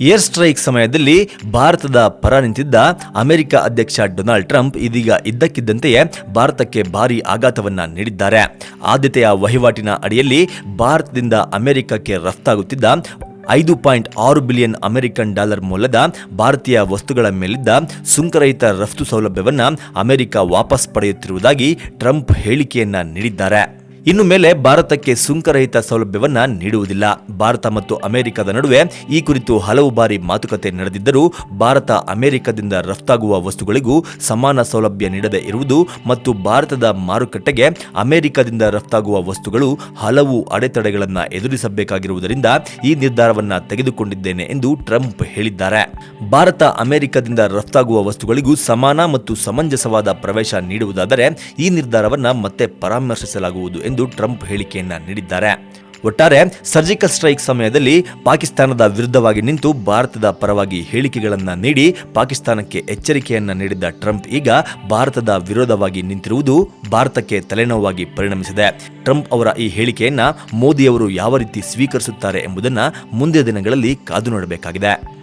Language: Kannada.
ಏರ್ ಸ್ಟ್ರೈಕ್ ಸಮಯದಲ್ಲಿ ಭಾರತದ ಪರ ನಿಂತಿದ್ದ ಅಮೆರಿಕ ಅಧ್ಯಕ್ಷ ಡೊನಾಲ್ಡ್ ಟ್ರಂಪ್ ಇದೀಗ ಇದ್ದಕ್ಕಿದ್ದಂತೆಯೇ ಭಾರತಕ್ಕೆ ಭಾರಿ ಆಘಾತವನ್ನ ನೀಡಿದ್ದಾರೆ. ಆದ್ಯತೆಯ ವಹಿವಾಟಿನ ಅಡಿಯಲ್ಲಿ ಭಾರತದಿಂದ ಅಮೆರಿಕಕ್ಕೆ ರಫ್ತಾಗುತ್ತಿದ್ದ ಐದು ಪಾಯಿಂಟ್ ಆರು ಬಿಲಿಯನ್ ಅಮೆರಿಕನ್ ಡಾಲರ್ ಮೌಲ್ಯದ ಭಾರತೀಯ ವಸ್ತುಗಳ ಮೇಲಿದ್ದ ಸುಂಕರಹಿತ ರಫ್ತು ಸೌಲಭ್ಯವನ್ನು ಅಮೆರಿಕ ವಾಪಸ್ ಪಡೆಯುತ್ತಿರುವುದಾಗಿ ಟ್ರಂಪ್ ಹೇಳಿಕೆಯನ್ನ ನೀಡಿದ್ದಾರೆ. ಇನ್ನು ಮೇಲೆ ಭಾರತಕ್ಕೆ ಸುಂಕರಹಿತ ಸೌಲಭ್ಯವನ್ನ ನೀಡುವುದಿಲ್ಲ. ಭಾರತ ಮತ್ತು ಅಮೆರಿಕದ ನಡುವೆ ಈ ಕುರಿತು ಹಲವು ಬಾರಿ ಮಾತುಕತೆ ನಡೆದಿದ್ದರೂ ಭಾರತ ಅಮೆರಿಕದಿಂದ ರಫ್ತಾಗುವ ವಸ್ತುಗಳಿಗೂ ಸಮಾನ ಸೌಲಭ್ಯ ನೀಡದೇ ಇರುವುದು ಮತ್ತು ಭಾರತದ ಮಾರುಕಟ್ಟೆಗೆ ಅಮೆರಿಕದಿಂದ ರಫ್ತಾಗುವ ವಸ್ತುಗಳು ಹಲವು ಅಡೆತಡೆಗಳನ್ನು ಎದುರಿಸಬೇಕಾಗಿರುವುದರಿಂದ ಈ ನಿರ್ಧಾರವನ್ನ ತೆಗೆದುಕೊಂಡಿದ್ದೇನೆ ಎಂದು ಟ್ರಂಪ್ ಹೇಳಿದ್ದಾರೆ. ಭಾರತ ಅಮೆರಿಕದಿಂದ ರಫ್ತಾಗುವ ವಸ್ತುಗಳಿಗೂ ಸಮಾನ ಮತ್ತು ಸಮಂಜಸವಾದ ಪ್ರವೇಶ ನೀಡುವುದಾದರೆ ಈ ನಿರ್ಧಾರವನ್ನ ಮತ್ತೆ ಪರಾಮರ್ಶಿಸಲಾಗುವುದು ಎಂದು ಟ್ರಂಪ್ ಹೇಳಿಕೆಯನ್ನ ನೀಡಿದ್ದಾರೆ. ಒಟ್ಟಾರೆ ಸರ್ಜಿಕಲ್ ಸ್ಟ್ರೈಕ್ ಸಮಯದಲ್ಲಿ ಪಾಕಿಸ್ತಾನದ ವಿರುದ್ಧವಾಗಿ ನಿಂತು ಭಾರತದ ಪರವಾಗಿ ಹೇಳಿಕೆಗಳನ್ನ ನೀಡಿ ಪಾಕಿಸ್ತಾನಕ್ಕೆ ಎಚ್ಚರಿಕೆಯನ್ನ ನೀಡಿದ್ದ ಟ್ರಂಪ್ ಈಗ ಭಾರತದ ವಿರೋಧವಾಗಿ ನಿಂತಿರುವುದು ಭಾರತಕ್ಕೆ ತಲೆನೋವಾಗಿ ಪರಿಣಮಿಸಿದೆ. ಟ್ರಂಪ್ ಅವರ ಈ ಹೇಳಿಕೆಯನ್ನ ಮೋದಿಯವರು ಯಾವ ರೀತಿ ಸ್ವೀಕರಿಸುತ್ತಾರೆ ಎಂಬುದನ್ನು ಮುಂದಿನ ದಿನಗಳಲ್ಲಿ ಕಾದು ನೋಡಬೇಕಾಗಿದೆ.